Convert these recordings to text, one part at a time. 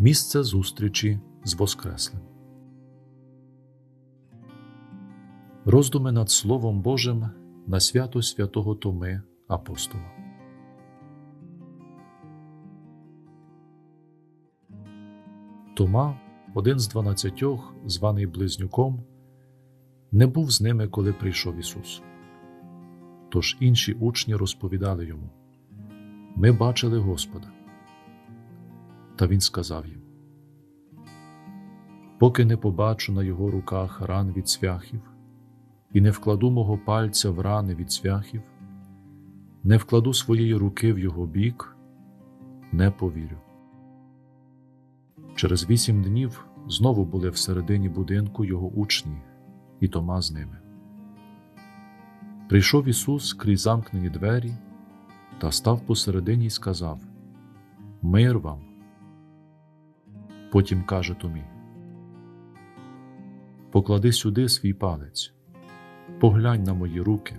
Місце зустрічі з Воскреслим. Роздуми над Словом Божим на свято святого Томи Апостола. Тома, один з дванадцятьох, званий Близнюком, не був з ними, коли прийшов Ісус. Тож інші учні розповідали йому Ми бачили Господа. Та він сказав їм: Поки не побачу на його руках ран від цвяхів, і не вкладу мого пальця в рани від цвяхів, не вкладу своєї руки в його бік, не повірю. Через вісім днів знову були всередині будинку його учні, і Тома з ними. Прийшов Ісус крізь замкнені двері та став посередині й сказав: Мир вам. Потім каже Томі: Поклади сюди свій палець, поглянь на мої руки,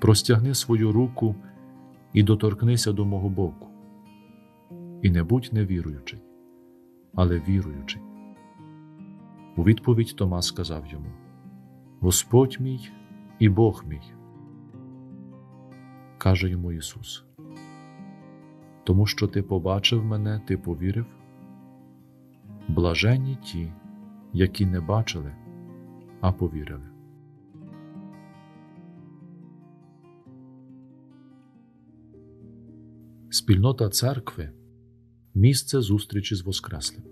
простягни свою руку і доторкнися до мого боку, і не будь невіруючий, але віруючий. У відповідь Тома сказав йому: Господь мій і Бог мій. Каже йому Ісус. Тому що ти побачив мене, ти повірив. Блаженні ті, які не бачили, а повірили. Спільнота церкви місце зустрічі з Воскреслим.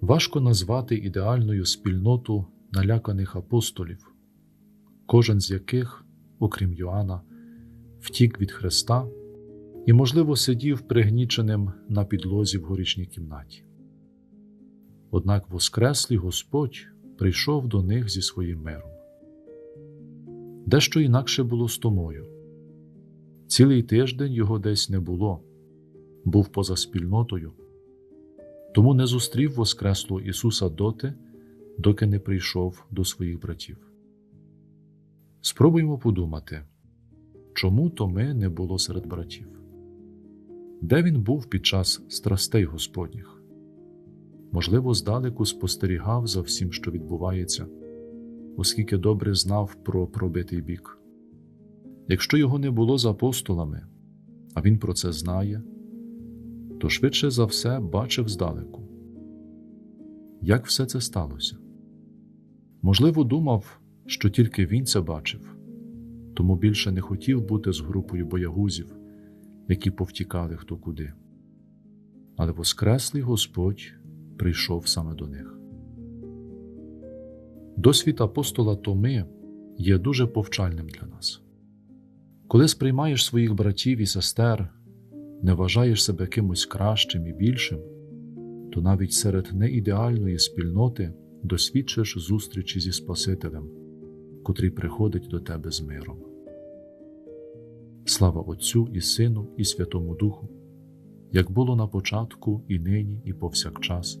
Важко назвати ідеальною спільноту наляканих апостолів, кожен з яких, окрім Йоанна, втік від Христа і, можливо, сидів пригніченим на підлозі в горішній кімнаті. Однак Воскреслий Господь прийшов до них зі своїм миром. Дещо інакше було з Томою. Цілий тиждень його десь не було, був поза спільнотою, тому не зустрів Воскреслого Ісуса доти, доки не прийшов до своїх братів. Спробуємо подумати, чому Томи не було серед братів, де він був під час страстей Господніх можливо, здалеку спостерігав за всім, що відбувається, оскільки добре знав про пробитий бік. Якщо його не було з апостолами, а він про це знає, то швидше за все бачив здалеку. Як все це сталося? Можливо, думав, що тільки він це бачив, тому більше не хотів бути з групою боягузів, які повтікали хто куди. Але Воскреслий Господь прийшов саме до них. Досвід апостола Томи є дуже повчальним для нас. Коли сприймаєш своїх братів і сестер, не вважаєш себе кимось кращим і більшим, то навіть серед неідеальної спільноти досвідчиш зустрічі зі Спасителем, котрий приходить до тебе з миром. Слава Отцю і Сину, і Святому Духу, як було на початку, і нині, і повсякчас